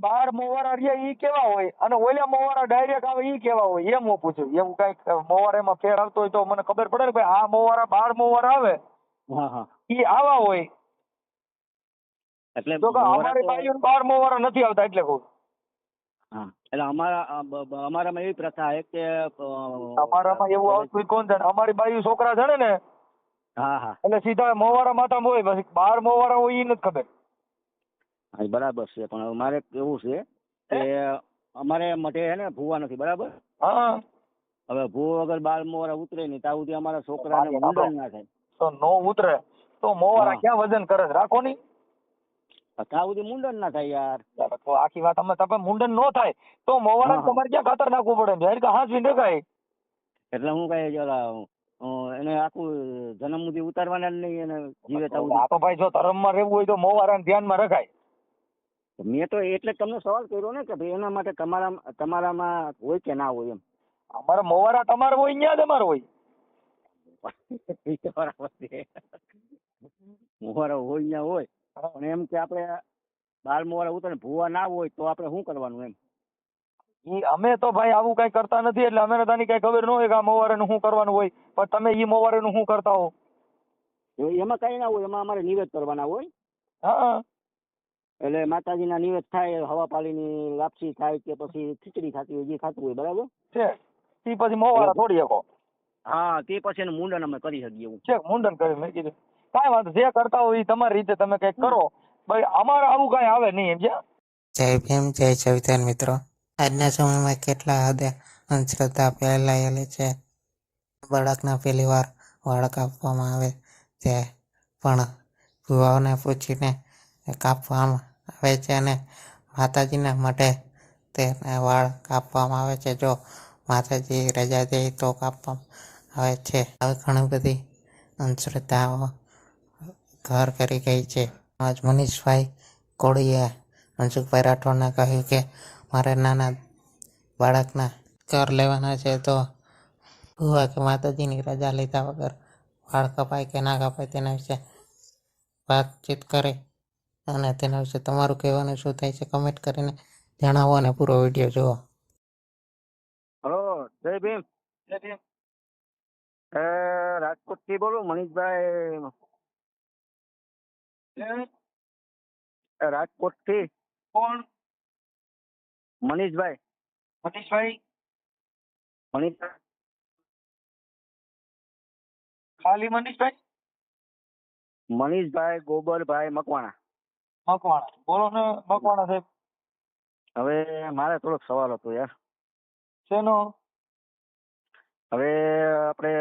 બાર મોવારા રહ્યા ઈ કેવા હોય? અને ઓલા મોવારા ડાયરેક્ટ આવે એ કેવા હોય? એમ હું પૂછું. એવું કંઈક મોવારામાં ફેર આવતો હોય તો મને ખબર પડે ને ભાઈ આ મોવારા બાર મોવારા આવે. હા હા. ઈ આવા હોય. એટલે તો અમારી તો- બાર મોવારા નથી આવતા એટલે કહું. એટલે અમારા અમારામાં એવી પ્રથા છે કે અમારામાં એવું આવતું કોણ જાણે? અમારી બાઈ છોકરા છે ને? હા હા. એટલે સીધા મોવારા માતા હોય. પછી બાર મોવારા હોય ઈ નથી ખબર. હા, બરાબર છે. પણ મારે કેવું છે કે અમારે મટે હે ને ભૂવા નથી બરાબર? હા. હવે ભૂવો વગર બાર મોરા ઉતરે નહીં ત્યાં સુધી અમારા છોકરાને ઊંડણ ના થાય. તો નો ઉતરે તો મોવારા ક્યાં વજન કરે છે? રાખો નહીં. ત્યાં સુધી મુંડન ના થાય યાર. તો આખી વાત અમે તમે મુંડન નો થાય તો મોવારા. તમારે ક્યાં ખાતર નાખવું પડે? જાહેર કે હાથ વિંડે કાંઈ. એટલે હું કઈ જરા એને આખું જન્મ સુધી ઉતારવાના જ નહીં એને જીવે તો ભાઈ જો ધર્મમાં રહેવું હોય તો મોવારાને ધ્યાનમાં રખાય. મેં તો એટલે તમને સવાલ કર્યો ને કે ભાઈ એના માટે તમારા તમારામાં હોય કે ના હોય એમ? અમારા મોવારા તમારે હોય ન્યા જ અમારે હોય. મોવારા હોય ન્યા હોય. પણ એમ કે આપણે બાર મોવારા ઉતરે ભૂવા ના હોય તો આપણે શું કરવાનું એમ? ઈ અમે તો ભાઈ આવું કઈ કરતા નથી એટલે અમે તાની કઈ ખબર ન હોય કે આ મોવારાનું શું કરવાનું હોય. પણ તમે ઈ મોવારાનું શું કરતા હો? એમાં કઈ ના હોય એમાં અમારે નિવેદ કરવાના હોય. હા. એટલે માતાજીના નિવેદ થાય હવા પાલીની લાપસી થાય કે પછી ખીચડી ખાતી હોય જે ખાતું હોય બરાબર? છે. તે પછી મોવાળા થોડી શકો. હા તે પછી એનું મુંડન અમે કરી શકીએ એવું. છે મુંડન કરી મેં કીધું. કાંઈ વાંધો જે કરતા હોય એ તમારી રીતે તમે કંઈક કરો. ભાઈ અમારે આવું કઈ આવે નહીં એમ છે? જય ભીમ જય ચૈતન્ય મિત્રો. આજના સમયમાં કેટલા હદે અંધશ્રદ્ધા ફેલાયેલી છે. બાળકને પહેલી વાર વાળક આપવામાં આવે તે પણ ભુવાઓને પૂછીને કાપવામાં આવે છે અને માતાજીના માટે તેને વાળ કાપવામાં આવે છે. જો માતાજી રજા દે તો કાપવામાં આવે છે. હવે ઘણી બધી અંધશ્રદ્ધાઓ ઘર કરી ગઈ છે. આજ મનીષભાઈ કોળીએ મનસુખભાઈ રાઠોડને કહ્યું કે મારે નાના બાળકના કર લેવાના છે તો ભૂવા કે માતાજીની રજા લીધા વગર વાળ કપાય કે ના કપાય તેના વિશે વાતચીત કરે. અને તેના વિશે તમારું કહેવાનું શું થાય છે કમેન્ટ કરીને જણાવો અને પૂરો વીડિયો જુઓ. હલો જય ભીમ. એ રાજકોટથી બોલું મનીષભાઈ. રાજકોટથી કોણ? મનીષભાઈ. મનીષભાઈ? મનીષભાઈ. ખાલી મનીષભાઈ? મનીષભાઈ ગોબરભાઈ મકવાણા. મકવાણા બોલો ને મકવાણા સાહેબ. હવે મારે થોડોક સવાલ હતો યાર. શેનો? હવે આપણે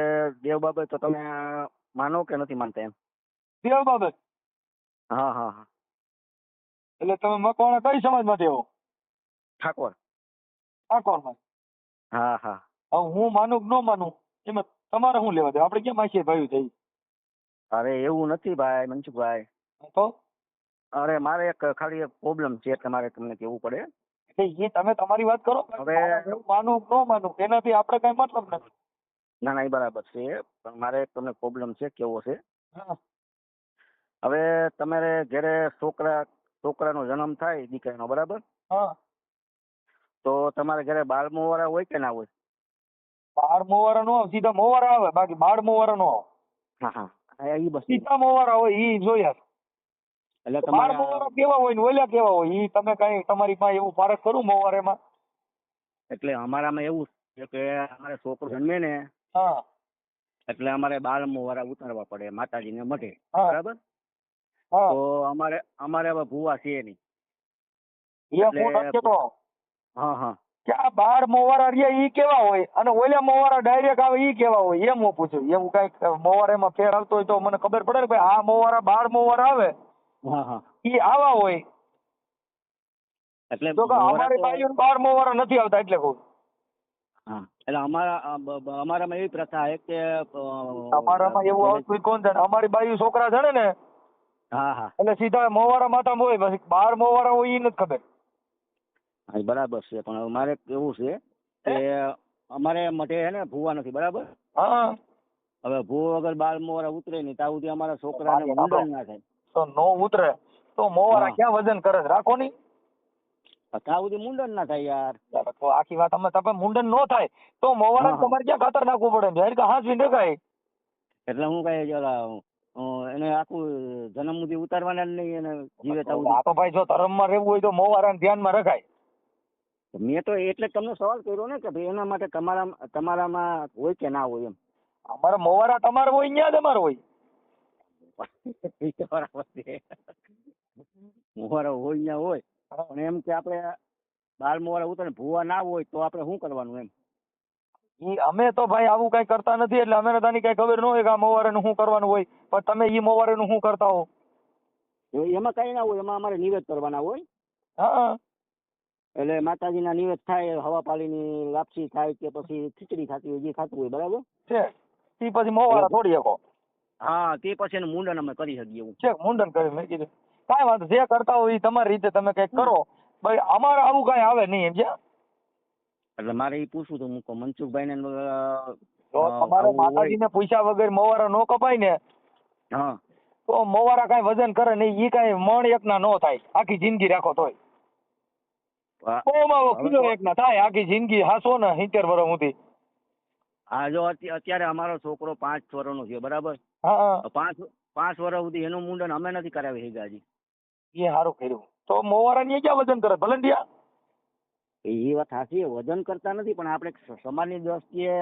દેવ બાબત તો તમે માનો કે નથી માનતા એમ? દેવ બાબત? હા હા હા. એટલે તમે મકવાણા કઈ સમાજમાં દેવો? ઠાકોર. ઠાકોરમાં. હા હા. હવે હું માનું કે ન માનું એમાં તમારે શું લેવા દે આપણે કેમ આખી ભાઈ થઈ અરે એવું નથી ભાઈ મનસુખભાઈ. તો? અરે મારે એક ખાલી એક પ્રોબ્લેમ છે એટલે મારે તમને કેવું પડે. એ તમે તમારી વાત કરો હવે- માનું કે ન માનું એનાથી આપણે કઈ મતલબ નથી. ના ના એ બરાબર છે પણ મારે તમને પ્રોબ્લેમ છે કેવો છે? હવે તમારે ઘરે છોકરા છોકરાનો જન્મ થાય દીકરાનો બરાબર? હા. તો તમારે ઘરે બાળ મોવારા હોય કે ના હોય? બાર મોવારા નો સીધા મોવારા આવે બાકી બાર મોવારા નો આવે હા હા. એ બસ. સીધા મોવારા હોય એ જોયા એટલે બાર તમારે મોવારા કેવા હોય ને ઓલા કેવા હોય? ઈ તમે કઈ તમારી પાસે એવું પારખ કરું મોવારેમાં? એટલે અમારામાં એવું છે કે અમારે છોકરો જન્મે ને હા. એટલે અમારે બાળ મોવારા ઉતારવા પડે માતાજીને મઢે. બરાબર? હા. તો અમારે અમારે હવે ભૂવા છે નહીં. હું હા. કે આ બાર મોવારા રહ્યા ઈ કેવા હોય? અને ઓલા મોવારા ડાયરેક્ટ આવે ઈ કેવા હોય? એમ હું પૂછું. એવું કંઈક મોવારામાં ફેર આવતો હોય તો મને ખબર પડે ને ભાઈ આ મોવારા બાર મોવારા આવે. ઈ આવા હોય. એટલે તો અમારી તો- બાર મોવારા નથી આવતા એટલે કહું. હા એટલે અમારા અમારામાં એવી પ્રથા છે કે અમારામાં એવું આવતું કોણ છે અમારી બાજુ છોકરા છે ને? હા હા. એટલે સીધા મોવારા માથામાં હોય પછી બાર મોવારા હોય ઈ નથી ખબર. હા, બરાબર છે પણ મારે એવું છે કે અમારે મટે છે ને ભૂવા નથી બરાબર? હા. હવે ભૂવો વગર બાર મોવારા ઉતરે નહીં ત્યાં સુધી અમારા છોકરાને મુંડન ના થાય. તો નો ઉતરે. તો મોવારા ક્યાં વજન કરે છે? રાખો ની ત્યાં સુધી મુંડન ના થાય યાર. તો આખી વાત અમે તમે મુંડન નો થાય. તો મોવારા. તમારે ક્યાં ખાતર નાખવું પડે? જાહેર કે હાથ વિંડે કઈ? એટલે હું કઈ એને આખું જન્મ સુધી ઉતારવાના જ નહીં એને જીવે આ તો ભાઈ જો ધર્મમાં રહેવું હોય તો મોવારા ધ્યાનમાં રખાય મેં તો એટલે તમને સવાલ કર્યો ને કે ભાઈ એના માટે તમારા તમારામાં હોય કે ના હોય એમ? અમારે મોવારા તમારે હોય ન્યા જ અમારે હોય. મોવારા હોય ત્યાં હોય. પણ એમ કે આપણે બાર મોહરા ઉતરે ભૂવા ના હોય તો આપણે શું કરવાનું એમ? ઈ અમે તો ભાઈ આવું કઈ કરતા નથી એટલે અમે તાની કઈ ખબર ન હોય કે આ મોવારાનું શું કરવાનું હોય. પણ તમે ઈ મોવારાનું શું કરતા હો? એમાં કઈ ના હોય એમાં અમારે નિવેદ કરવાના હોય. હા એટલે માતાજીના નિવેદ થાય હવા પાલીની લાપસી થાય કે પછી ખીચડી ખાતી હોય જે ખાતું હોય બરાબર? છે. ઈ પછી મોવારા થોડી શકો. હા તે પછી એનું મુંડન અમે કરી શકીએ એવું. છે મુંડન કરી મેં કીધું. કાંઈ વાંધો જે કરતા હોય એ તમારી રીતે તમે કંઈક કરો. ભાઈ અમારે આવું કઈ આવે નહીં એમ છે? એટલે મારે એ પૂછવું હતું મૂકો મનસુખભાઈ ને જો તમારે માતાજીને પૂછ્યા વગર મોવારા નો કપાય ને હા. તો મોવારા કાંઈ વજન કરે નહીં એ કાંઈ મણ એકના નો થાય. આખી જિંદગી રાખો તોય. ઓમાં કિલો એકના થાય આખી જિંદગી હાસો ને સિત્તેર વર્ષ સુધી. હા જો અત્યારે અમારો છોકરો પાંચ વર્ષનો છે બરાબર? પાંચ પાંચ વર્ષ સુધી એનું મુંડન અમે નથી કરાવી હજી. એ સારું કર્યું. તો મોવારા ની ક્યાં વજન કરે? ભલંડિયા? એ વાત સાચી વજન કરતા નથી પણ આપણે સમાજની દ્રષ્ટિએ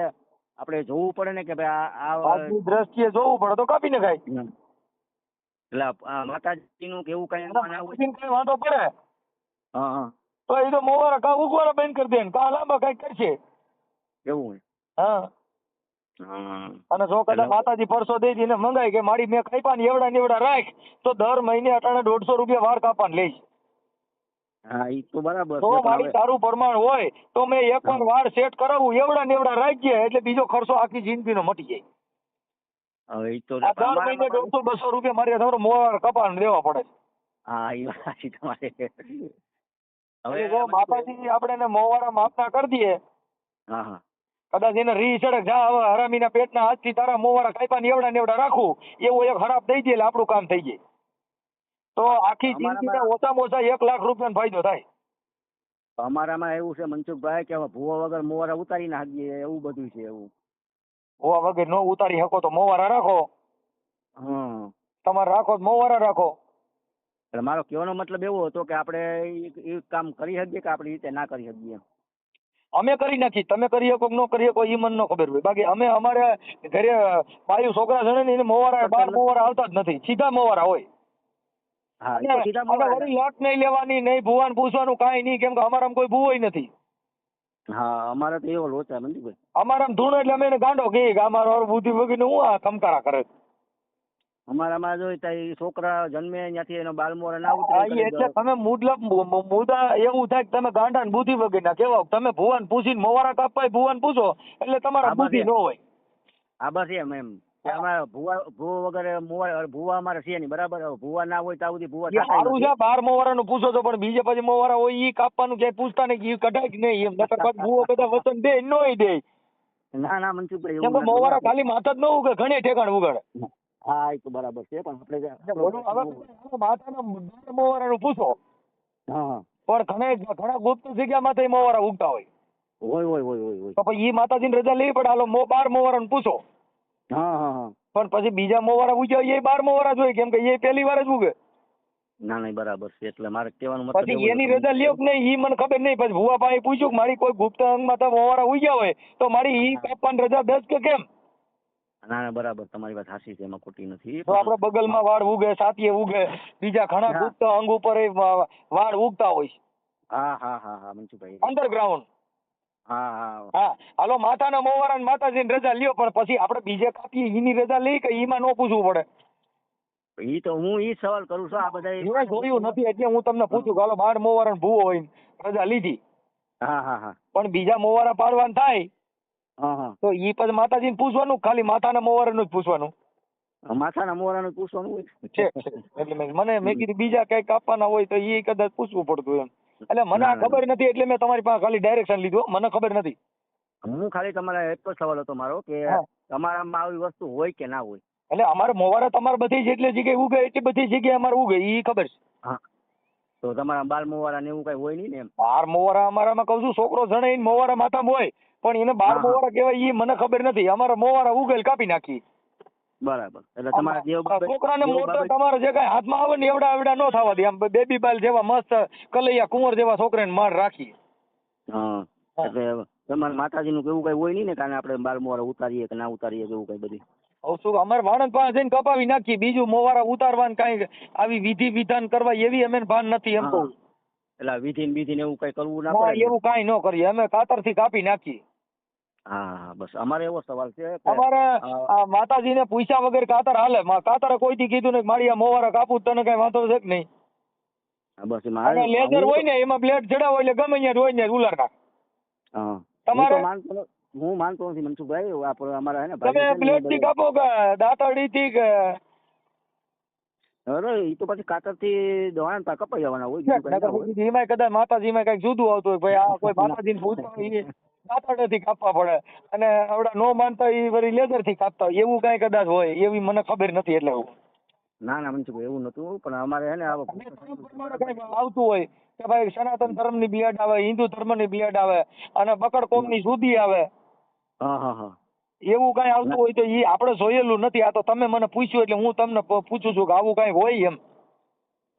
આપણે જોવું પડે ને કે ભાઈ આ દ્રષ્ટિએ જોવું પડે તો કાપી ને ખાય એટલે માતાજી નું કેવું કઈ વાંધો પડે? હા તો એ તો મોવારા કા ઉગવારા બંધ કરી દે કા લાંબા કઈ કરશે? એવું હા. અને જો કદાચ માતાજી પરસો દઈ દઈને મંગાય કે મારી મેં કાપ્યા ને એવડા ને એવડા રાખ તો દર મહિને અટાણે દોઢસો રૂપિયા વાળ કાપવાને લઈશ. હા એ તો બરાબર તો મારી તારું પ્રમાણ હોય તો મેં એકવાર વાળ સેટ કરાવું એવડા ને એવડા એટલે બીજો ખર્ચો આખી જિંદગીનો મટી જાય. હવે ઈ તો દર મહિને દોઢસો બસો રૂપિયા મારે તમારો મોવાર કપાણ દેવા પડે હા એ વાત તમારે. હવે માતાજી આપણે મોવારા માપના કરી દઈએ હા હા. કદાચ એને રીસડક જા હવે હરામીના પેટના હાથથી તારા મોવારા કાપ્યા ને એવડા ને રાખું એવું એક હરાપ દઈ દે એટલે આપણું કામ થઈ જાય. તો આખી અમારામાં- ઓછામાં ઓછા એક લાખ રૂપિયાનો ફાયદો થાય. અમારામાં એવું છે મનસુખભાઈ કે ભૂવા વગર મોવારા ઉતારી નાખીએ એવું બધું છે એવું. ભૂવા વગર નો ઉતારી શકો તો મોવારા રાખો. હમ. તમારે રાખો મોવારા રાખો. એટલે મારો કહેવાનો મતલબ એવો હતો કે આપણે ઈ કામ કરી શકીએ કે આપણી રીતે ના કરી શકીએ. અમે કરી નાખી. તમે કરી શકો ન કરી શકો એ મને ન ખબર હોય. બાકી અમે અમારે ઘરે બાયું છોકરા જણે ને એને મોવારા બાર મોવારા આવતા જ નથી. સીધા મોવારા હોય. વળી નહીં લેવાની નહીં ભુવાન પૂછવાનું કાંઈ નહીં કેમ કે અમારામાં કોઈ ભૂવોય નથી. હા અમારે તો એવો લોચા મનસુખભાઈ અમારામાં ધૂણ એટલે અમે એને ગાંડો કે અમારો બુદ્ધિ વગર હું આ કમકારા કરે અમારામાં જો છોકરા જન્મે ત્યાંથી એનો બાલ મોરા ના ઉતરે એટલે તમે મુદલબ મુ- મુ- મુદ્દા એવું થાય કે તમે ગાંડા ને બુદ્ધિ વગર ના કેવા તમે ભુવન પૂછીને મોવારા કાપાય ભુવન પૂછો એટલે તમારા બુદ્ધિ ન હોય. હા બસ એમ એમ. અમારે ભુવા ભૂવા વગર મોવા ભુવા અમારે છે નહીં બરાબર? ભુવા ના હોય ત્યાં સુધી ભુવા સારું છે બાર મોવારા નું પૂછો છો પણ બીજે પછી મોવારા હોય ઈ કાપવાનું ક્યાંય પૂછતા નહીં ઈ કઢાય નહીં એમ. નકર પછી ભૂવો બધા વચન દે નોય દે. ના ના મનસુખભાઈ મોવારા ખાલી માથા જ ન ઉગે ઘણી ઠેકાણ ઉગાડે. હા એ તો બરાબર છે પણ આપણે માતાના તમે મોવારાનું પૂછો. હા. પણ ઘણા ઘણા ગુપ્ત જગ્યામાં તો મોવારા ઉગતા હોય. હોય હોય હોય હોય તો પછી ઈ માતાજીની રજા લેવી પડે. હાલો મો બાર મોવારાનું પૂછો. હા હા હા. પણ પછી બીજા મોવારા ઉગ્યા એ બાર મોવારા જોઈએ હોય કેમ કે એ પહેલી વાર જ ઉગે. ના નહીં બરાબર છે એટલે મારે કહેવાનું મતલબ પછી એની રજા લ્યો કે નહીં ઈ મને ખબર નહીં પછી ભુવા ભાઈ પૂછ્યું કે મારી કોઈ ગુપ્ત અંગમાં તો મોવારા ઉગ્યા હોય તો મારી ઈ કાપવાની રજા દસ કે કેમ? ના ના બરાબર તમારી વાત સાચી છે એમાં ખોટી નથી. તો આપણે બગલમાં વાળ ઉગે સાતીએ ઉગે બીજા ઘણા ગુપ્ત અંગ ઉપર વાળ ઉગતા હોય છે. હા હા હા હા મનસુખભાઈ અંડરગ્રાઉન્ડ હા હા. હા હાલો માતાના મોવારા માતાજીની રજા લ્યો પણ પછી આપણે બીજે કાપીએ એની રજા લઈ કે એમાં નો પૂછવું પડે? ઈ તો હું ઈ સવાલ કરું છું આ બધા મેં જોયું નથી એટલે હું તમને પૂછું કે હાલો બાર મોવારા ભૂવો હોય રજા લીધી. હા હા હા. પણ બીજા મોવારા પાડવાના થાય તો ઈ પછી માતાજીને પૂછવાનું ખાલી માતાના મોવારાનું જ પૂછવાનું? માથાના મોરાનું પૂછવાનું હોય? છે. એટલે મને મેં કીધું બીજા કઈ કાપવાના હોય તો ઈ કદાચ પૂછવું પડતું એમ. એટલે મને આ ખબર નથી એટલે મેં તમારી પાસે ખાલી ડાયરેક્શન લીધું મને ખબર નથી. હું ખાલી તમારા એક જ સવાલ હતો મારો કે. તમારામાં આવી વસ્તુ હોય કે ના હોય? એટલે અમારે મોવારા તમારે બધી જેટલી જગ્યાએ ઉગે એટલી બધી જગ્યાએ અમારે ઉગે ઈ ખબર છે. હા. તો તમારા બાલ મોવારા ને એવું કઈ હોય નહીં ને એમ? બાર મોવારા અમારામાં કહું છું છોકરો જણે મોવારા માથામાં હોય પણ એને બાર મોવાળા. મોવારા કહેવાય એ મને ખબર નથી. અમારા મોવારા ઉગેલ કાપી નાખી. બરાબર. એટલે તમારા દેવ છોકરાને મોટો તમારે જે કાંઈ હાથમાં આવે ને એવડા એવડા ન થવા દે. આમ બેબી બાલ જેવા મસ્ત કલૈયા કુંવર જેવા છોકરાને માર રાખી. હા. હા. એટલે તમારા માતાજીનું કેવું કઈ હોય નહીં ને કારણ આપણે બાલ મોવારા ઉતારીએ કે ના ઉતારીએ કે એવું કઈ બધી? શું અમારે વાણંદ પાસે જઈને કપાવી નાખી. બીજું મોવારા ઉતારવાનું કાંઈ આવી વિધિ વિધાન કરવા એવી અમે ભાન નથી એમ. કહું. એટલે વિધિ વિધિ એવું કઈ કરવું ના ના પડે એવું કાંઈ ન કરીએ. અમે કાતરથી કાપી નાખીએ હા બસ. અમારે એવો સવાલ છે અમારે માતાજી ને માતાજીને પૂછ્યા વગર કાતર હાલે. કાતર કાતરે કોઈથી કીધું ને મારી આ મોવારા કાપું તને કઈ વાંધો છે કે નહીં? બસ મારે લેઝર હોય ને એમાં બ્લેડ હોય એટલે ગમે ત્યાં હોય ને ઉલાર નાખ. હા. તમારે- હું માનતો નથી મનસુખભાઈ આપણે અમારા હે ને તમે બ્લેડથી કાપો કે દાતરડી થી કે અરે એ તો પછી કાતરથી દવાણ તા કપાઈ જવાના હોય કઈ. એમાં કદાચ માતાજીમાં કંઈક જુદું આવતું હોય ભાઈ આ કોઈ માતાજી ને હોય એ દાંતરડેથી કાપવા પડે. અને આવડા નો માનતા એ વળી લેઝરથી કાપતા હોય. એવું કઈ કદાચ હોય. એવી મને ખબર નથી એટલે હું. ના ના મનસુખ એવું નતું પણ અમારે હે ને આવો ધર્મ આવતું હોય કે ભાઈ સનાતન ધર્મની બિયાડ આવે હિન્દુ ધર્મની બિયાડ આવે અને બકડ કોમની સુધી આવે. હા હા હા. એવું કઈ આવતું હોય તો ઈ આપણે જોયેલું નથી. આ તો તમે મને પૂછ્યું એટલે હું તમને પૂછું છું કે આવું કઈ હોય એમ.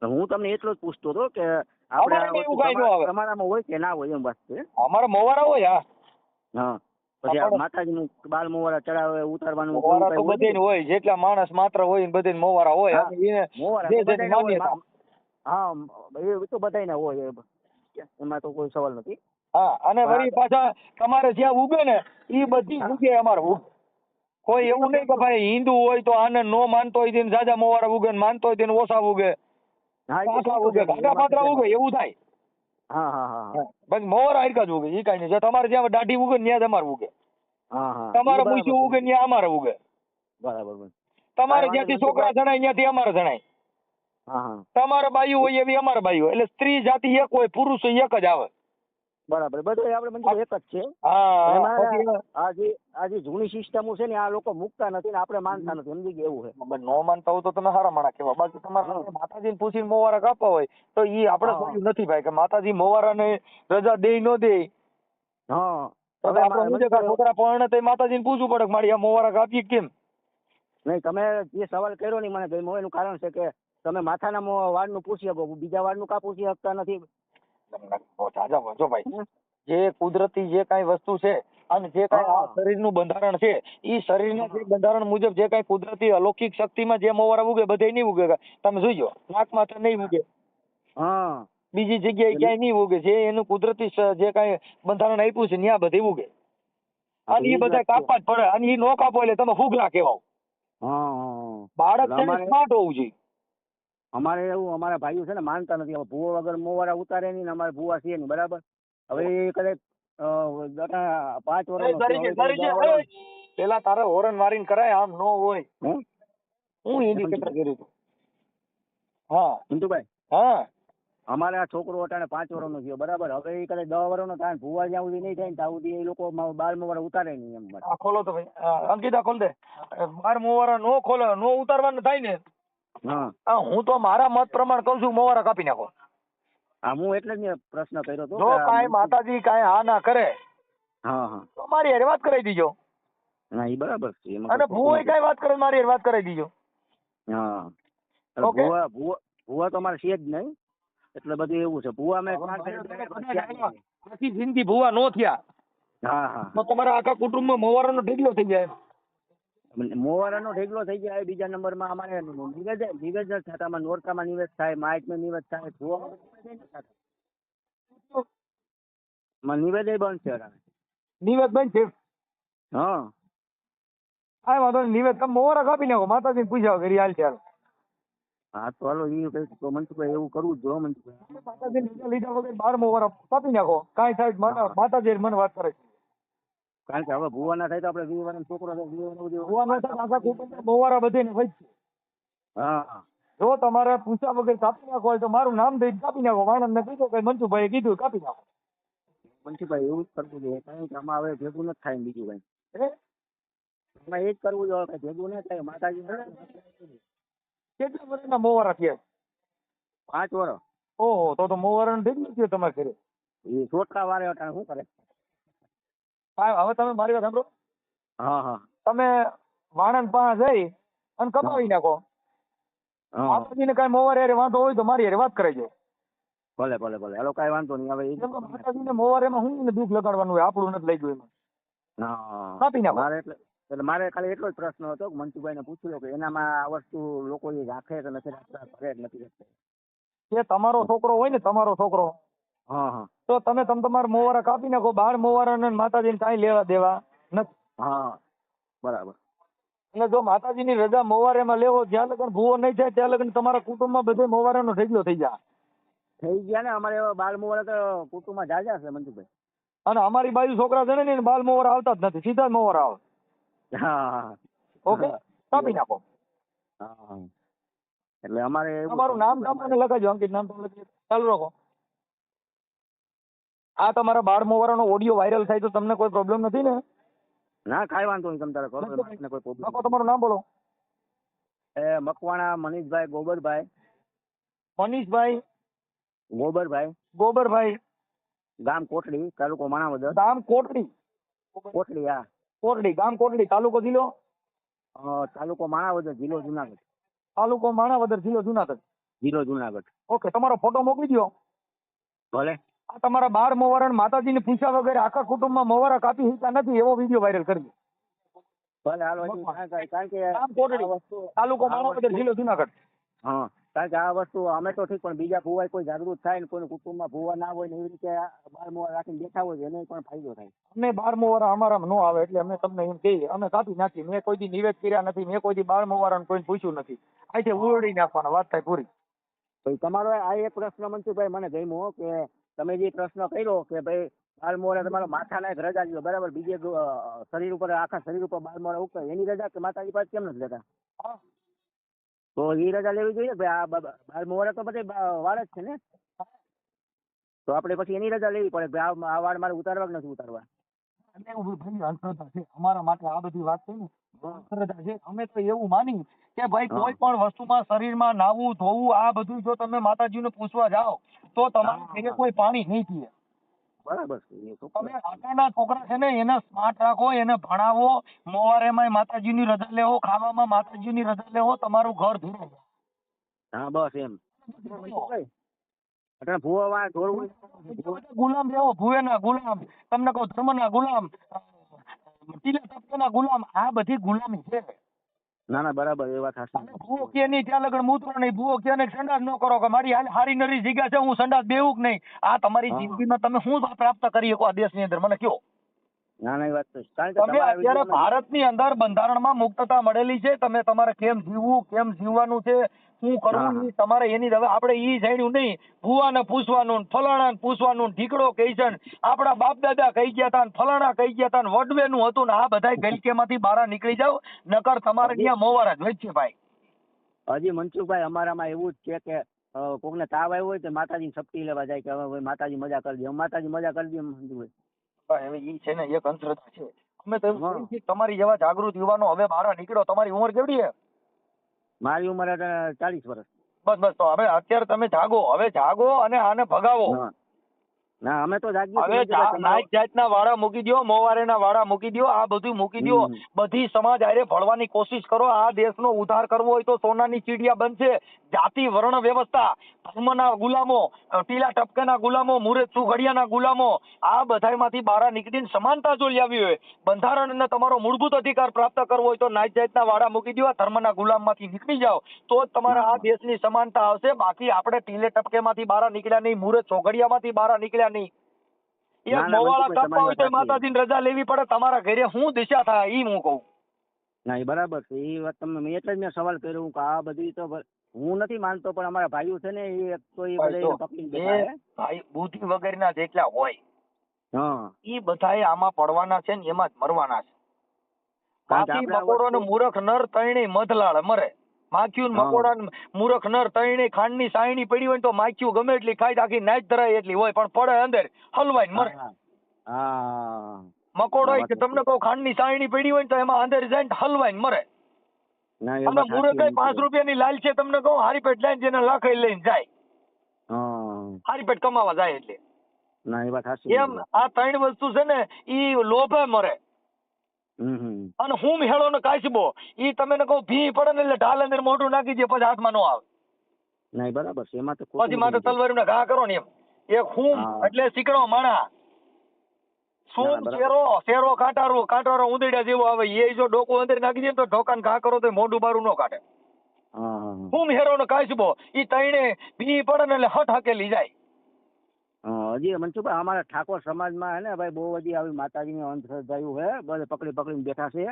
હું તમને એટલો જ પૂછતો હતો કે આપણે ન આવે. તમારામાં હોય કે ના હોય એમ વાત છે? અમારા મોવારા હોય હા. હા. પછી આ માતાજીનું બાલ મોવારા ચડાવે ઉતારવાનું મોવારા તો કાંઈ હોય જેટલા માણસ માત્ર હોય ને બધે મોવારા હોય. એને મોવારા જે તો જેની હોય. માન્યતા. હા એ તો બધાયના હોય એમાં તો કોઈ સવાલ નથી. હા અને. વળી પાછા તમારે જ્યાં ઉગે ને એ બધી ઉગે અમારે કોઈ એવું નહીં કે ભાઈ હિન્દુ હોય તો આને નો માનતો હોય તેને જાજા મોવારા ઉગે ને માનતો હોય તેને ઓછા ઉગે. ઓછા પાછા ઉગે ઘાટા પાત્રા ઉગે એવું થાય. હા હા હા. બસ હરકા જ ઉગે એ કઈ નહીં. જો તમારે જ્યાં દાઢી ઉગે ત્યાં તમારે ઉગે. હા હા. તમારે મૂછું ઉગે ત્યાં અમારે ઉગે. બરાબર. તમારે જ્યાંથી છોકરા જણાય ત્યાંથી અમારે જણાય. તમારે બાયું હોય એવી અમારે બાયું એટલે સ્ત્રી જાતિ એક હોય પુરુષ એક જ આવે. બરાબર. બધું આપણે મંજૂર એક જ છે. આજે આજે જૂની સિસ્ટમો છે ને આ લોકો મૂકતા નથી ને આપણે માનતા નથી. સમજી ગયા એવું છે. નો માનતા હોય તો તમે સારા માણા કહેવા બાકી તમારે માતાજીને પૂછીને મોવારા કાપવા હોય તો એ આપણે હા. નથી ભાઈ કે માતાજી મોવારાને રજા દે નો દે. હા. તમે આપણે છોકરા પરણે તો માતાજીને પૂછવું પડે કે મારી આ મોવારા કાપીએ કેમ? નહીં તમે જે સવાલ કર્યો ને મને ગમ્યો એનું કારણ છે કે તમે માથાના વાળનું પૂછી શકો બીજા વાળનું કા પૂછી શકતા નથી? વાંચો ભાઈ. જે કુદરતી જે કાંઈ વસ્તુ છે અને જે કાંઈ આ. શરીરનું બંધારણ છે એ શરીરના જે બંધારણ મુજબ જે કાંઈ કુદરતી અલૌકિક શક્તિમાં જે મોવારા ઉગે બધે નહીં ઉગે. તમે જોઈજો નાકમાં તો નહીં ઉગે. હા. બીજી જગ્યાએ ક્યાંય નહીં ઉગે. જે એનું કુદરતી જે કાંઈ બંધારણ આપ્યું છે ત્યાં બધે ઉગે. અને એ બધા કાપવા જ પડે. અને એ નો કાપો એટલે તમે ફૂગલા કહેવાઓ બાળક સ્માર્ટ હોવું જોઈએ. અમારે એવું અમારા ભાઈઓ છે ને માનતા નથી. હવે ભૂવો વગર મોવારા ઉતારે નહીં ને અમારે ભૂવા છે નહીં બરાબર? હવે એ કદાચ પાંચ વર્ષ! પેલા તારે હોરન મારીને કરાય આમ નો હોય. હું? ઇન્ડિકેટર કર્યું હતું હા. ઇન્દુભાઈ હા. અમારે આ છોકરો અટાણે પાંચ વર્ષનો થયો બરાબર? હવે એ કદાચ દસ વર્ષનો થાય ભૂવા જ્યાં સુધી નહીં થાય ત્યાં સુધી એ લોકો મ- બાર મોવારા ઉતારે નહીં એમ. આ ખોલો તો ભાઈ. અંકિતા ખોલ દે. બાર મોવારા નો ખોલે નો ઉતારવાનું થાય ને. હા. આ હું તો મારા મત પ્રમાણે કહું છું મોવારા કાપી નાખો. હા હું એટલે જ પ્રશ્ન કર્યો હતો જો કાંઈ માતાજી કાંઈ હા ના કરે હા હા. તો મારી હારે વાત કરાવી દીજો. ના એ બરાબર છે અને કોઈ કાંઈ વાત કરે મારી હારે વાત કરાવી દીજો. હા. ભૂવા ભૂવા ભૂવા તો મારે છે જ નહીં એટલે બધું એવું છે. ભૂવા મેં આખી જિંદગી ભૂવા નો થયા. હા હા. તો તમારા આખા કુટુંબમાં મોવારાનો ઢગલો થઈ જાય. મોવારાનો ઢેગલો થઈ જાય બીજા નંબરમાં અમારે નિવેદ નિવેદ જ થતા અમારે નોરતામાં નિવેદ થાય માઇકમાં નિવેદ થાય જોવા નિવેદ બંધ છે. નિવેદ બંધ છે? હા. કાંઈ વાંધો નિવેદ તમે મોવારા કાપી નાખો માતાજીને પૂછ્યા ઘરી હાલ. ચાલ હા તો હાલો એ કઈ તો મનસુખભાઈ એવું કરવું જ મનસુખભાઈ માતાજી લીધા વગર બાર મોવારા કાપી નાખો. કાંઈ તો માતાજી મને વાત કરે કારણ કે હવે ભૂવા ના થાય તો આપણે વીસ વર્ષનો છોકરો છે વીસ વર્ષનો બધું- ભૂવા નો થાય આખા કુટુંબ મોવારા બધીને વચ્ચે હા હા. જો તમારે પૂછા વગર કાપી નાખો હોય તો મારું નામ દઈ કાપી નાખો. વાણંદ ને કીધું કે મંજુભાઈએ કીધું કાપી નાખો. મનસુખભાઈ એવું જ કરવું જોઈએ કારણ કે આમાં હવે ભેગું નથી થાય બીજું કઈ. એમાં એ જ કરવું જોઈએ કે ભેગું ન થાય માતાજી કેટલા વર્ષના મોવારા થયા? પાંચ વર્ષ. ઓહો તો તો મોવારા ને ગયું છે તમારે ઘરે. એ છોટકા વારે હતા શું કરે? હવે તમે મારી વાત સાંભળો. હા હા. તમે વાણંદ પાસે જઈ અને કપાવી નાખો. માતાજીને કાંઈ મોવાર હારે વાંધો હોય તો મારી યારે વાત કરાઈ જાય ભલે ભલે ભલે. હાલો કાંઈ વાંધો નહીં. હવે માતાજીને મોવાર એમાં હું ને દુઃખ લગાડવાનું હોય? આપણું નથી લઈ ગયું એમાં. હા. કાપી નાખો. મારે એટલે એટલે મારે ખાલી એટલો જ પ્રશ્ન હતો કે ને પૂછ્યું કે એનામાં આ વસ્તુ લોકો રાખે કે નથી રાખતા? કરે કે નથી રાખતા. એ તમારો છોકરો હોય ને તમારો છોકરો. હા હા. તો તમે તમ તમારા મોવારા કાપી નાખો બાર મોવારાને માતાજીને કાંઈ લેવા દેવા નથી. હા બરાબર. એટલે જો માતાજીની રજા મોવારેમાં લેવો જ્યાં લગન ભૂવો નહીં થાય ત્યાં લગન તમારા કુટુંબમાં બધે મોવારાનો ઢગલો થઈ જાય. થઈ ગયા ને અમારે એવા બાલ મુવાડા તો કુટુંબમાં જાજા છે મંજુભાઈ. અને અમારી બાજુ છોકરા છે ને બાલ મોવારા આવતા જ નથી સીધા જ મોવારા આવે. હા ઓકે? કાપી નાખો. હા. એટલે અમારે તમારું નામ ગામ મને લખાજો અંકિત નામ તમે લખી ચાલુ રાખો. આ તમારા બાર મોવારાનો ઓડિયો વાયરલ થાય તો તમને કોઈ પ્રોબ્લેમ નથી ને? ના કાંઈ વાંધો નહીં તમે તારે કરો. કોઈ પ્રોબ્લેમ લખો તમારું નામ બોલો. એ મકવાણા મનીષભાઈ ગોબરભાઈ. મનીષભાઈ. ગોબરભાઈ. ગોબરભાઈ. ગામ કોટડી તાલુકો માણાવદર. ગામ કોટડી. કોટડી હા. કોટડી ગામ કોટડી તાલુકો જિલ્લો? તાલુકો માણાવદર જિલ્લો જુનાગઢ. તાલુકો માણાવદર જિલ્લો જુનાગઢ. જિલ્લો જુનાગઢ. ઓકે તમારો ફોટો મોકલી દો ભલે. આ તમારા બાર મોવારા માતાજીને પૂછ્યા વગર આખા કુટુંબમાં મોવારા કાપી શકતા નથી એવો વીડિયો વાયરલ હજી કારણ કે-. આ વસ્તુ તાલુકો માણાવદર જિલ્લો જુનાગઢ. હા કારણ કે આ વસ્તુ અમે તો ઠીક પણ બીજા ભુવાય કોઈ જાગૃત થાય ને કોઈનું કુટુંબમાં ભુવા ના હોય ને એવી રીતે બાર મોવા રાખીને બેઠા હોય એને પણ ફાયદો થાય. અમે બાર મોવારા અમારા ન આવે એટલે અમે તમને એમ કહીએ અમે કાપી નાખી મેં કોઈ દી નિવેદ કર્યા નથી મેં કોઈ દી બાર મોવારાને કોઈને પૂછ્યું નથી. આજે ઉરડી નાખવાના વાત થાય પૂરી. તો તમારો આ એક પ્રશ્ન મનસુખભાઈ મને જમ્યો કે તમે જે પ્રશ્ન કર્યો કે ભાઈ બાર તમારો માથાના એક રજા લીધો બરાબર? બીજે શરીર ઉપર આખા શરીર ઉપર બાર મોરે એની રજા કે માતાજી પાસે કેમ નથી લેતા? તો એ રજા લેવી જોઈએ? ભાઈ આ બ- તો બધે વાળ જ છે ને? તો આપણે પછી એની રજા લેવી પડે. ભાઈ આ- આ વાળ મારે ઉતારવા કે નથી ઉતારવા? એટલે એવું ભાઈ અંધશ્રદ્ધા છે. અમારા માટે આ બધી વાત છે ને અંધશ્રદ્ધા છે. અમે તો એવું માની કે ભાઈ કોઈ પણ વસ્તુમાં શરીરમાં નાવું ધોવું આ બધું જો તમે માતાજીને પૂછવા જાઓ તો તમારા. ઘરે કોઈ પાણી નહીં પીએ બરાબર છે એ તો તમે આટાના છોકરા છે ને એને સ્માર્ટ રાખો એને ભણાવો મોવારેમાં માતાજીની રજા લેવો ખાવામાં માતાજીની રજા લેવો તમારું ઘર ધીરે હા બસ એમ. ગુલામ રહેવો ભુવેના ગુલામ. તમને કહું ધર્મના ગુલામ ટીલા તપકેના ગુલામ આ બધી ગુલામી છે. ના ના બરાબર એ વાત સાચી ભૂવો કે નહીં ત્યાં લગન મૂતરો નહીં ભૂવો કે નહીં સંડાસ ન કરો કે મારી હાલ હારી નરી જગ્યા છે હું સંડાસ બેવું કે નહીં? આ તમારી. જિંદગીમાં તમે શું પ્રાપ્ત કરી શકો આ દેશની અંદર? મને કયો? ના ના એ વાત તો તમે અત્યારે ભારતની અંદર બંધારણમાં મુક્તતા મળેલી છે તમે તમારે કેમ જીવવું કેમ જીવવાનું છે શું કરવું ઈ તમારે એની હવે આપણે ઈ જાણ્યું નહીં. ભુવાને પૂછવાનું ફલાણાને પૂછવાનું ઢીકડો કહી છે આપણા બાપ દાદા કહી ગયા તા ફલાણા કહી ગયા તા વડવેનું હતું ને આ બધાય ગલકેમાંથી બહાર નીકળી જાવ નકર તમારે ત્યાં મોવારા જ છે ભાઈ. હજી મનસુખભાઈ અમારામાં એવું જ છે કે કોકને તાવ આવ્યો હોય તો માતાજી શક્તિ લેવા જાય કે હવે માતાજી મજા કરી દે. માતાજી મજા કરી દે મનસુખભાઈ હવે ઈ છે ને એક અંધશ્રદ્ધા છે. અમે તો હા. તમારી જેવા જાગૃત યુવાનો હવે બહાર નીકળો. તમારી ઉંમર કેવડી છે મારી ઉંમર ચાલીસ વર્ષ. બસ બસ તો હવે અત્યારે તમે જાગો. હવે જાગો અને આને ભગાવો. ના અમે તો હવે છીએ કે ભાઈ તમારો- નાઈટ જાતના વાળા મૂકી દ્યો મોવારેના વાળા મૂકી દો આ બધું મૂકી દો બધી સમાજ આરે ભળવાની કોશિશ કરો. આ દેશનો ઉદ્ધાર કરવો હોય તો સોનાની ચીડિયા બનશે. જાતિ વર્ણ વ્યવસ્થા ધર્મના ગુલામો ટીલા ટપકાના ગુલામો મુરત સુઘડિયાના ગુલામો આ બધાયમાંથી બહાર નીકળીને સમાનતા જો લાવી હોય બંધારણ અને તમારો મૂળભૂત અધિકાર પ્રાપ્ત કરવો હોય તો નાઈટ જાતના વાળા મૂકી દો આ ધર્મના ગુલામમાંથી નીકળી જાઓ. તો જ તમારા આ દેશની સમાનતા આવશે. બાકી આપણે ટીલે ટપકેમાંથી બહાર નીકળ્યા નહીં મુરત સોઘડિયામાંથી બહાર નીકળ્યા નહીં એક ના, ના, મોવાળા કાપવા હોય તો માતાજીની રજા લેવી પડે તમારા ઘરે શું દિશા થાય ઈ હું કહું. ના એ બરાબર છે. એ વાત તમને મેં એટલે જ મેં સવાલ કર્યો કે આ બધી તો હું નથી માનતો પણ અમારા ભાઈઓ છે ને એ તો એ બધા એ. ભાઈ બુદ્ધિ વગેરેના જેટલા હોય હા. બધા બધાએ આમાં પડવાના છે ને એમાં જ મરવાના છે. બાકી મકોડો ને મૂરખ નર તૈણે મધલાળ મરે. માખ્યું મકોડા મૂરખ નર તૈણે ખાંડની સાયણી પડી હોય તો માખ્યું ગમે એટલી ખાઈ તો આખી નાચ ધરાય એટલી હોય પણ પડે અંદર હલવાઈ મરે. મકોડો કે તમને કહું ખાંડની સાયણી પડી હોય તો એમાં અંદર જાય હલવાઈ મરે. ના અને મૂરખ પાંચ પાંચ રૂપિયાની લાલ છે તમને કહું હારી પેટ લઈને જેને લાખ લઈને જાય. હારી પેટ કમાવા જાય એટલે. ના એમ આ ત્રણ વસ્તુ છે ને ઈ લોભે મરે. અને હું હેળો ને કાચબો ઈ તમે ને કહું ભી પડે ને એટલે ઢાલ અંદર મોઢું નાખી દે પછી હાથમાં નો આવે. નહીં બરાબર છે એમાં તો પછી માથે તલવારી ને ઘા કરો ને એમ. એક હું એટલે શીકડો માણા. શું શેરો શેરો કાંટારો કાંટારો ઉંદરડા જેવો આવે. એ જો ડોકો અંદર નાખી દે તો ઢોકાને ઘા કરો તો મોઢું બારું નો કાઢે. હા હેરો ને કાચબો ઈ તઈને ભી પડે ને એટલે હટ હકેલી જાય. હજી મનસુખભાઈ અમારા ઠાકોર સમાજમાં હે ને ભાઈ બહુ બધી આવી માતાજીની અંધશ્રદ્ધાયું હે બધે પકડી પકડીને બેઠા છે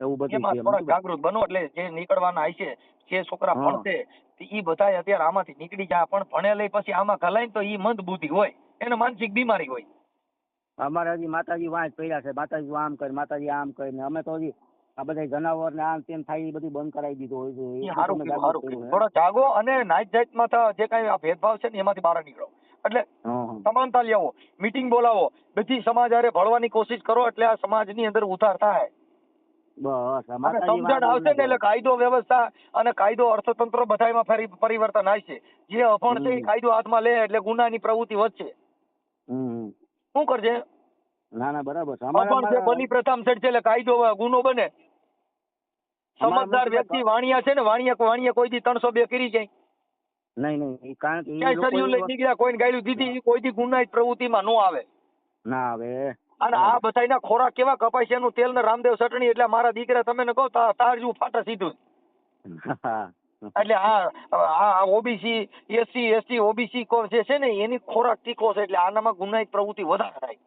એવું બધું છે થોડા જાગૃત બનો એટલે જે નીકળવાના હશે જે છોકરા ભણશે એ બધા અત્યારે આમાંથી નીકળી જાય પણ ભણેલે પછી આમાં ઘલાય તો એ મંદ બુદ્ધિ હોય એને માનસિક બીમારી હોય. અમારે હજી માતાજી વાંચ પડ્યા છે માતાજી આમ કરે માતાજી આમ કરે ને અમે તો હજી આ બધા જનાવર ને આમ તેમ થાય એ બધું બંધ કરાવી દીધું હોય છે. થોડા જાગો અને નાઈટ જાતમાં જે કઈ આ ભેદભાવ છે ને એમાંથી બહાર નીકળો. એટલે. સમાનતા લેવો મીટિંગ બોલાવો. બધી સમાજ હારે ભળવાની કોશિશ કરો એટલે આ સમાજની અંદર ઉધાર થાય. સમજણ આવશે ને એટલે કાયદો વ્યવસ્થા અને કાયદો અર્થતંત્ર બધાયમાં ફરી પરિવર્તન આવશે જે અભણ છે. કાયદો હાથમાં લે એટલે ગુનાની પ્રવૃત્તિ વધશે. શું કરશે ના ના બરાબર છે. અભણ છે બની પ્રથમ સેટ છે એટલે કાયદો ગુનો બને. સમજદાર વ્યક્તિ વાણિયા છે ને વાણિયા વાણિયા કોઈ દી ત્રણસો બે કરી જાય. નહીં નહીં કારણ કે ક્યાંય સરિયું લઈ નીકળ્યા કોઈને ગાયલું દીધી ઈ કોઈ ગુનાહિત પ્રવૃત્તિમાં નો આવે. ના આવે. અને આ બધાયના ખોરાક કેવા કપાય છે? એનું તેલ ને રામદેવ ચટણી એટલે મારા દીકરા તમે ને કહો તાર જેવું ફાટે સીધું. એટલે આ આ ઓબીસી એસસી એસટી ઓબીસી જે છે ને એની ખોરાક તીખો છે એટલે આનામાં ગુનાહિત પ્રવૃત્તિ વધારે થાય.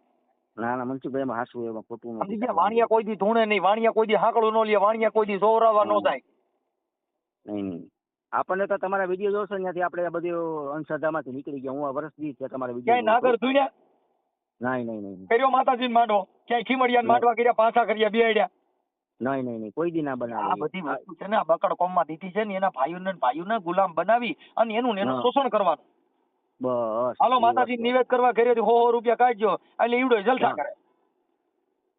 ના ના મનસુખભાઈ એમાં હાસું એમાં ખોટું નથી વાણિયા કોઈ દી ધૂણે નહીં વાણિયા કોઈ દી હાકડું નો લે વાણિયા કોઈ દી સોવરાવા નો થાય નહીં નહીં. આપણને તો તમારા વીડિયો જોશો ત્યાંથી આપણે આ બધું અંધશ્રદ્ધામાંથી નીકળી ગયા. હું આ વર્ષ દી છે તમારા ક્યાંય વીડિયો નાગર ધૂણ્યા નહીં નહીં નહીં કર્યો માતાજી માંડો. ક્યાંય ખીમડિયા માંડવા કર્યા પાછા કર્યા બિહાડ્યા. નહીં નહીં નહીં કોઈ દી ના આ બધી વસ્તુ છે ને આ બકડ કોમમાં દીધી છે ને એના ભાઈઓને ને ભાઈઓને ગુલામ બનાવી અને એનું એનું શોષણ કરવાનું. બસ. હાલો માતાજી નિવેદ કરવા ઘરેથી હો હો રૂપિયા કાઢજો. એટલે ઈવડો જલસા કરે.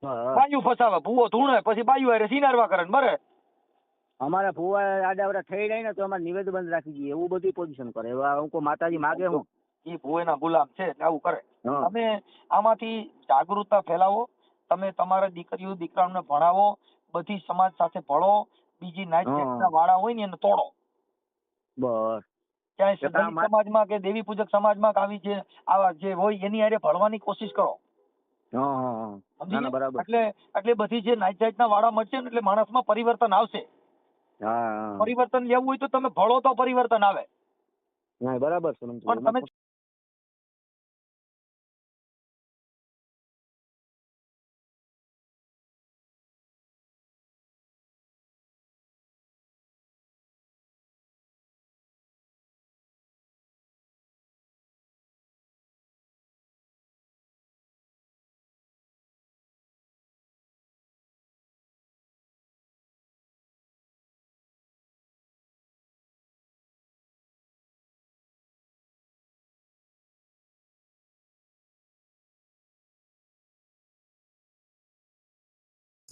બાયું ફસાવે ભૂવો ધૂણે પછી બાયું હારે સિનારવા કરે ને અમારા ફુવા આડાવડા થઈ જાય ને તો અમારે નિવેદ બંધ રાખી દઈએ. એવું બધી પોઝિશન કરે. હું આ માતાજી માગે હું. એ ભુવેના ગુલામ છે એટલે આવું કરે. તમે આમાંથી જાગૃતતા ફેલાવો. તમે તમારા દીકરીઓ દીકરાઓને ભણાવો. બધી સમાજ સાથે ભળો. બીજી હા. સેક્ટના વાળા હોય ને એને તોડો. બસ. કે દલિત મા- સમાજમાં કે દેવી પૂજક સમાજમાં કે આવી જે આવા જે હોય એની હારે ભળવાની કોશિશ કરો. ના ના એટલે એટલે બધી જે નાઈટ જાતના વાળા મળશે ને એટલે માણસમાં પરિવર્તન આવશે. પરિવર્તન લેવું હોય તો તમે ભળો તો પરિવર્તન આવે. બરાબર છે પણ તમે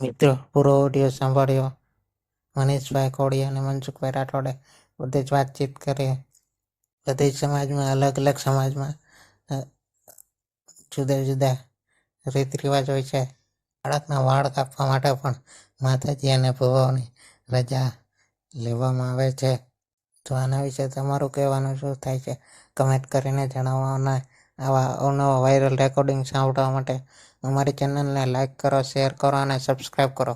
મિત્રો, પૂરો ઓડિયો સાંભળ્યો. મનીષભાઈ કોળી અને મનસુખભાઈ રાઠોડે બધે જ વાતચીત કરી. બધી જ સમાજમાં, અલગ અલગ સમાજમાં જુદા જુદા રીત રિવાજ હોય છે. બાળકના વાળ કાપવા માટે પણ માતાજી અને ભુવાઓની રજા લેવામાં આવે છે. તો આના વિશે તમારું કહેવાનું શું થાય છે? કમેન્ટ કરીને જણાવવાના આવા અવનવા વાયરલ રેકોર્ડિંગ સાંભળવા માટે અમારી ચેનલને લાઇક કરો શેર કરો અને સબસ્ક્રાઈબ કરો.